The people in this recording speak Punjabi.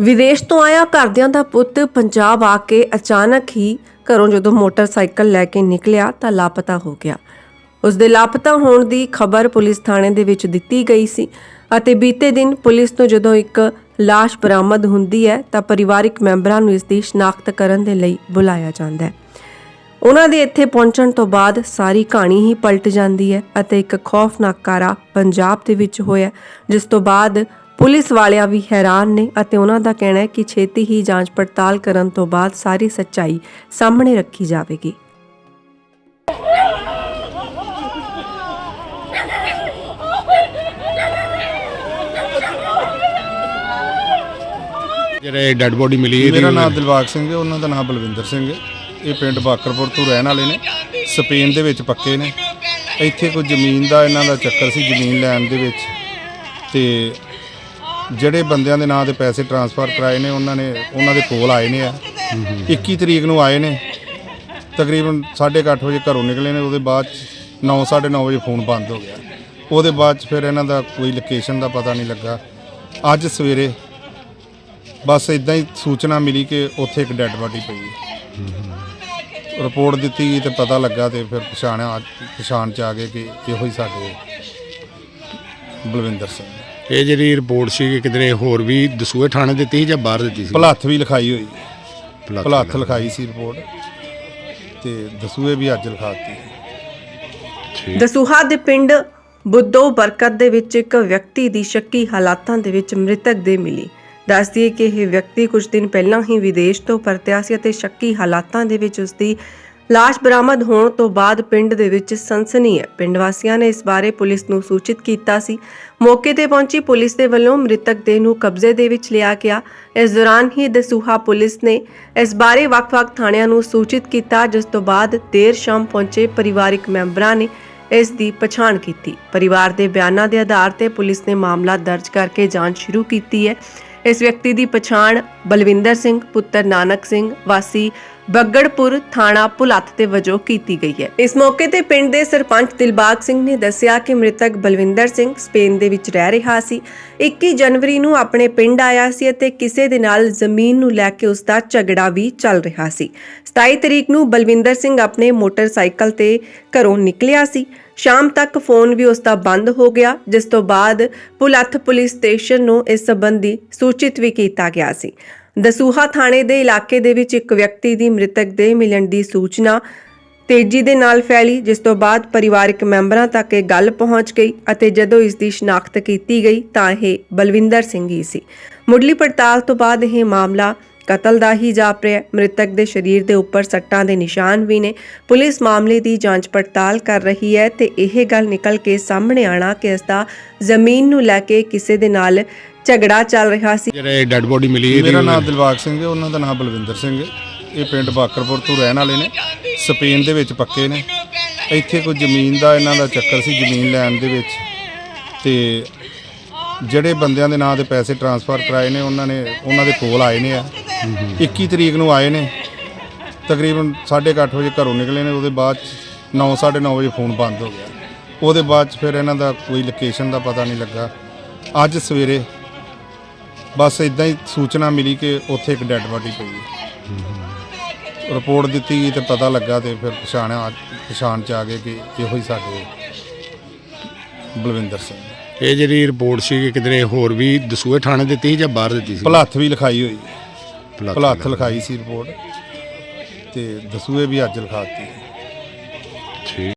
ਵਿਦੇਸ਼ ਤੋਂ ਆਇਆ ਘਰਦਿਆਂ ਦਾ ਪੁੱਤ ਪੰਜਾਬ ਆ ਕੇ ਅਚਾਨਕ ਹੀ ਘਰੋਂ ਜਦੋਂ ਮੋਟਰਸਾਈਕਲ ਲੈ ਕੇ ਨਿਕਲਿਆ ਤਾਂ ਲਾਪਤਾ ਹੋ ਗਿਆ। ਉਸ ਦੇ ਲਾਪਤਾ ਹੋਣ ਦੀ ਖਬਰ ਪੁਲਿਸ ਥਾਣੇ ਦੇ ਵਿੱਚ ਦਿੱਤੀ ਗਈ ਸੀ ਅਤੇ ਬੀਤੇ ਦਿਨ ਪੁਲਿਸ ਨੂੰ ਜਦੋਂ ਇੱਕ ਲਾਸ਼ ਬਰਾਮਦ ਹੁੰਦੀ ਹੈ ਤਾਂ ਪਰਿਵਾਰਿਕ ਮੈਂਬਰਾਂ ਨੂੰ ਇਸ ਦੀ ਸ਼ਨਾਖਤ ਕਰਨ ਦੇ ਲਈ ਬੁਲਾਇਆ ਜਾਂਦਾ ਹੈ। ਉਹਨਾਂ ਦੇ ਇੱਥੇ ਪਹੁੰਚਣ ਤੋਂ ਬਾਅਦ ਸਾਰੀ ਕਹਾਣੀ ਹੀ ਪਲਟ ਜਾਂਦੀ ਹੈ ਅਤੇ ਇੱਕ ਖੌਫਨਾਕ ਕਾਰਾ ਪੰਜਾਬ ਦੇ ਵਿੱਚ ਹੋਇਆ ਜਿਸ ਤੋਂ ਬਾਅਦ ਪੁਲਿਸ ਵਾਲਿਆਂ ਵੀ ਹੈਰਾਨ ਨੇ ਅਤੇ ਉਹਨਾਂ ਦਾ ਕਹਿਣਾ ਹੈ ਕਿ ਛੇਤੀ ਹੀ ਜਾਂਚ ਪੜਤਾਲ ਕਰਨ ਤੋਂ ਬਾਅਦ ਸਾਰੀ ਸੱਚਾਈ ਸਾਹਮਣੇ ਰੱਖੀ ਜਾਵੇਗੀ। ਜਿਹੜੇ ਡੈੱਡ ਬੋਡੀ ਮਿਲੀ ਇਹਦੀ ਮੇਰਾ ਨਾਮ ਦਿਲਬਾਗ ਸਿੰਘ ਹੈ, ਉਹਨਾਂ ਦਾ ਨਾਮ ਬਲਵਿੰਦਰ ਸਿੰਘ ਹੈ। ਇਹ ਪਿੰਡ ਬਾਕਰਪੁਰ ਤੋਂ ਰਹਿਣ ਵਾਲੇ ਨੇ। ਸਪੇਨ ਦੇ ਵਿੱਚ ਪੱਕੇ ਨੇ। ਇੱਥੇ ਕੋਈ ਜ਼ਮੀਨ ਦਾ ਇਹਨਾਂ ਦਾ ਚੱਕਰ ਸੀ, ਜ਼ਮੀਨ ਲੈਣ ਦੇ ਵਿੱਚ। ਤੇ ਜਿਹੜੇ ਬੰਦਿਆਂ ਦੇ ਨਾਂ ਤੇ ਪੈਸੇ ਟਰਾਂਸਫਰ ਕਰਾਏ ਨੇ, ਉਹਨਾਂ ਨੇ ਉਹਨਾਂ ਦੇ ਕੋਲ ਆਏ ਨੇ ਆ। 21 ਤਰੀਕ ਨੂੰ ਆਏ ਨੇ। ਤਕਰੀਬਨ 8:30 ਵਜੇ ਘਰੋਂ ਨਿਕਲੇ ਨੇ। ਉਹਦੇ ਬਾਅਦ 9:30 ਵਜੇ ਫੋਨ ਬੰਦ ਹੋ ਗਿਆ। ਉਹਦੇ ਬਾਅਦ 'ਚ ਫਿਰ ਇਹਨਾਂ ਦਾ ਕੋਈ ਲੋਕੇਸ਼ਨ ਦਾ ਪਤਾ ਨਹੀਂ ਲੱਗਾ। ਅੱਜ ਸਵੇਰੇ ਬਸ ਇਦਾਂ ਹੀ ਸੂਚਨਾ ਮਿਲੀ ਕਿ ਉੱਥੇ ਇੱਕ ਡੈੱਡ ਬਾਡੀ ਪਈ ਹੈ। ਰਿਪੋਰਟ ਦਿੱਤੀ ਤੇ ਪਤਾ ਲੱਗਾ ਤੇ ਫਿਰ ਪਛਾਣਿਆ ਪਛਾਣ ਚ ਆ ਗਏ ਕਿ ਇਹੋ ਹੀ ਸਾਡੇ ਬਲਵਿੰਦਰ ਸਿੰਘ। ਇਹ ਜਿਹੜੀ ਰਿਪੋਰਟ ਸੀ ਕਿਧਰੇ ਹੋਰ ਵੀ ਦਸੂਏ ਥਾਣੇ ਦਿੱਤੀ ਸੀ ਜਾਂ ਬਾਹਰ ਦਿੱਤੀ ਸੀ? ਭਲੱਥ ਵੀ ਲਿਖਾਈ ਹੋਈ। ਭਲੱਥ ਲਿਖਾਈ। ਸੀ ਰਿਪੋਰਟ ਤੇ ਦਸੂਏ ਵੀ ਅੱਜ ਲਿਖਾਤੀ ਠੀਕ। ਦਸੂਹਾ ਦੇ ਪਿੰਡ ਬੁੱਧੋ ਬਰਕਤ ਦੇ ਵਿੱਚ ਇੱਕ ਵਿਅਕਤੀ ਦੀ ਸ਼ੱਕੀ ਹਾਲਾਤਾਂ ਦੇ ਵਿੱਚ ਮ੍ਰਿਤਕ ਦੇ ਮਿਲੀ। ਦੱਸਦੀ ਹੈ ਕਿ ਇਹ ਵਿਅਕਤੀ ਕੁਝ ਦਿਨ ਪਹਿਲਾਂ ਹੀ ਵਿਦੇਸ਼ ਤੋਂ ਪਰਤਿਆ ਸੀ ਅਤੇ ਸ਼ੱਕੀ ਹਾਲਾਤਾਂ ਦੇ ਵਿੱਚ ਉਸ ਦੀ ਲਾਸ਼ ਬਰਾਮਦ ਹੋਣ ਤੋਂ ਬਾਅਦ ਪਿੰਡ ਦੇ ਵਿੱਚ ਸਨਸਨੀ ਹੈ। ਪਿੰਡ ਵਾਸੀਆਂ ਨੇ ਇਸ ਬਾਰੇ ਪੁਲਿਸ ਨੂੰ ਸੂਚਿਤ ਕੀਤਾ ਸੀ। ਮੌਕੇ ਤੇ ਪਹੁੰਚੀ ਪੁਲਿਸ ਦੇ ਵੱਲੋਂ ਮ੍ਰਿਤਕ ਦੇ ਨੂੰ ਕਬਜ਼ੇ ਦੇ ਵਿੱਚ ਲਿਆ ਗਿਆ। ਇਸ ਦੌਰਾਨ ਹੀ ਦਸੂਹਾ ਪੁਲਿਸ ਨੇ ਇਸ ਬਾਰੇ ਵੱਖ-ਵੱਖ ਥਾਣਿਆਂ ਨੂੰ ਸੂਚਿਤ ਕੀਤਾ, ਜਿਸ ਤੋਂ ਬਾਅਦ ਦੇਰ ਸ਼ਾਮ ਪਹੁੰਚੇ ਪਰਿਵਾਰਿਕ ਮੈਂਬਰਾਂ ਨੇ ਇਸ ਦੀ ਪਛਾਣ ਕੀਤੀ। ਪਰਿਵਾਰ ਦੇ ਬਿਆਨਾਂ ਦੇ ਆਧਾਰ ਤੇ ਪੁਲਿਸ ਨੇ ਮਾਮਲਾ ਦਰਜ ਕਰਕੇ ਜਾਂਚ ਸ਼ੁਰੂ ਕੀਤੀ ਹੈ। ਇਸ ਵਿਅਕਤੀ ਦੀ ਪਛਾਣ ਬਲਵਿੰਦਰ ਸਿੰਘ, ਪੁੱਤਰ ਨਾਨਕ ਸਿੰਘ, ਵਾਸੀ ਬੱਗੜਪੁਰ ਥਾਣਾ ਪੁਲੱਥ ਦੇ ਵਜੋਂ ਕੀਤੀ ਗਈ ਹੈ। ਇਸ ਮੌਕੇ ਤੇ ਪਿੰਡ ਦੇ ਸਰਪੰਚ ਦਿਲਬਾਗ ਸਿੰਘ ਨੇ ਦੱਸਿਆ ਕਿ ਮ੍ਰਿਤਕ ਬਲਵਿੰਦਰ ਸਿੰਘ ਸਪੇਨ ਦੇ ਵਿੱਚ ਰਹਿ ਰਿਹਾ ਸੀ। 21 ਜਨਵਰੀ ਨੂੰ ਆਪਣੇ ਪਿੰਡ ਆਇਆ ਸੀ ਅਤੇ ਕਿਸੇ ਦੇ ਨਾਲ ਜ਼ਮੀਨ ਨੂੰ ਲੈ ਕੇ ਉਸ ਦਾ ਝਗੜਾ ਵੀ ਚੱਲ ਰਿਹਾ ਸੀ। 27 ਤਰੀਕ ਨੂੰ ਬਲਵਿੰਦਰ ਸਿੰਘ ਆਪਣੇ ਮੋਟਰਸਾਈਕਲ ਤੇ ਘਰੋਂ ਨਿਕਲਿਆ ਸੀ। ਸ਼ਾਮ ਤੱਕ ਫੋਨ ਵੀ ਉਸ ਦਾ ਬੰਦ ਹੋ ਗਿਆ, ਜਿਸ ਤੋਂ ਬਾਅਦ ਪੁਲੱਥ ਪੁਲਿਸ ਸਟੇਸ਼ਨ ਨੂੰ ਇਸ ਸੰਬੰਧੀ ਸੂਚਿਤ ਵੀ ਕੀਤਾ ਗਿਆ ਸੀ। ਦਸੂਹਾ ਥਾਣੇ ਦੇ ਇਲਾਕੇ ਦੇ ਵਿੱਚ ਇੱਕ ਵਿਅਕਤੀ ਦੀ ਮ੍ਰਿਤਕ ਦੇ ਮਿਲਣ ਦੀ ਸੂਚਨਾ ਤੇਜ਼ੀ ਦੇ ਨਾਲ ਫੈਲੀ, ਜਿਸ ਤੋਂ ਬਾਅਦ ਪਰਿਵਾਰਕ ਮੈਂਬਰਾਂ ਤੱਕ ਇਹ ਗੱਲ ਪਹੁੰਚ ਗਈ ਅਤੇ ਜਦੋਂ ਇਸ ਦੀ ਸ਼ਨਾਖਤ ਕੀਤੀ ਗਈ ਤਾਂ ਇਹ ਬਲਵਿੰਦਰ ਸਿੰਘ ਹੀ ਸੀ। ਮੁੱਢਲੀ ਪੜਤਾਲ ਤੋਂ ਬਾਅਦ ਇਹ ਮਾਮਲਾ ਕਤਲ ਦਾ ਹੀ ਜਾਪ ਰਿਹਾ ਹੈ। ਮ੍ਰਿਤਕ ਦੇ ਸਰੀਰ ਦੇ ਉੱਪਰ ਸੱਟਾਂ ਦੇ ਨਿਸ਼ਾਨ ਵੀ ਨੇ। ਪੁਲਿਸ ਮਾਮਲੇ ਦੀ ਜਾਂਚ ਪੜਤਾਲ ਕਰ ਰਹੀ ਹੈ ਤੇ ਇਹ ਗੱਲ ਨਿਕਲ ਕੇ ਸਾਹਮਣੇ ਆਣਾ ਕਿ ਇਸ ਦਾ ਜ਼ਮੀਨ ਨੂੰ ਲੈ ਕੇ ਕਿਸੇ ਦੇ ਨਾਲ ਝਗੜਾ ਚੱਲ ਰਿਹਾ ਸੀ। ਜਿਹੜੇ ਡੈੱਡ ਬੋਡੀ ਮਿਲੀ ਇਹਦੀ ਮੇਰਾ ਨਾਮ ਦਿਲਬਾਗ ਸਿੰਘ ਹੈ ਉਹਨਾਂ ਦਾ ਨਾਮ ਬਲਵਿੰਦਰ ਸਿੰਘ ਹੈ। ਇਹ ਪਿੰਡ ਬਾਕਰਪੁਰ ਤੋਂ ਰਹਿਣ ਵਾਲੇ ਨੇ। ਸਪੇਨ ਦੇ ਵਿੱਚ ਪੱਕੇ ਨੇ। ਇੱਥੇ ਕੋਈ ਜ਼ਮੀਨ ਦਾ ਇਹਨਾਂ ਦਾ ਚੱਕਰ ਸੀ ਜ਼ਮੀਨ ਲੈਣ ਦੇ ਵਿੱਚ। ਤੇ ਜਿਹੜੇ ਬੰਦਿਆਂ ਦੇ ਨਾਂ ਤੇ ਪੈਸੇ ਟਰਾਂਸਫਰ ਕਰਾਏ ਨੇ, ਉਹਨਾਂ ਨੇ ਉਹਨਾਂ ਦੇ ਕੋਲ ਆਏ ਨੇ ਆ। 21 ਤਰੀਕ ਨੂੰ ਆਏ ਨੇ। ਤਕਰੀਬਨ 8:30 ਵਜੇ ਘਰੋਂ ਨਿਕਲੇ ਨੇ, ਉਹਦੇ ਬਾਅਦ 9:30 ਵਜੇ ਫੋਨ ਬੰਦ ਹੋ ਗਿਆ। ਉਹਦੇ ਬਾਅਦ 'ਚ ਫਿਰ ਇਹਨਾਂ ਦਾ ਕੋਈ ਲੋਕੇਸ਼ਨ ਦਾ ਪਤਾ ਨਹੀਂ ਲੱਗਾ। ਅੱਜ ਸਵੇਰੇ ਬਸ ਇਦਾਂ ਹੀ ਸੂਚਨਾ ਮਿਲੀ ਕਿ ਉੱਥੇ ਇੱਕ ਡੈੱਡ ਬਾਡੀ ਪਈ ਹੈ। ਰਿਪੋਰਟ ਦਿੱਤੀ ਗਈ ਤੇ ਪਤਾ ਲੱਗਾ ਤੇ ਫਿਰ ਪਛਾਣਿਆ ਪਛਾਣ ਚ ਆ ਗਏ ਕਿ ਇਹੋ ਹੀ ਸਾਡੇ ਬਲਵਿੰਦਰ ਸਿੰਘ। ਇਹ ਜਿਹੜੀ ਰਿਪੋਰਟ ਸੀ ਕਿਧਰੇ ਹੋਰ ਵੀ ਦਸੂਏ ਥਾਣੇ ਦਿੱਤੀ ਸੀ ਜਾਂ ਬਾਹਰ ਦਿੱਤੀ ਸੀ? ਭਲੱਥ ਵੀ ਲਿਖਾਈ ਹੋਈ। ਭਲੱਥ ਲਿਖਾਈ। ਸੀ ਰਿਪੋਰਟ ਤੇ ਦਸੂਏ ਵੀ ਅੱਜ ਲਿਖਾਤੀ ਠੀਕ।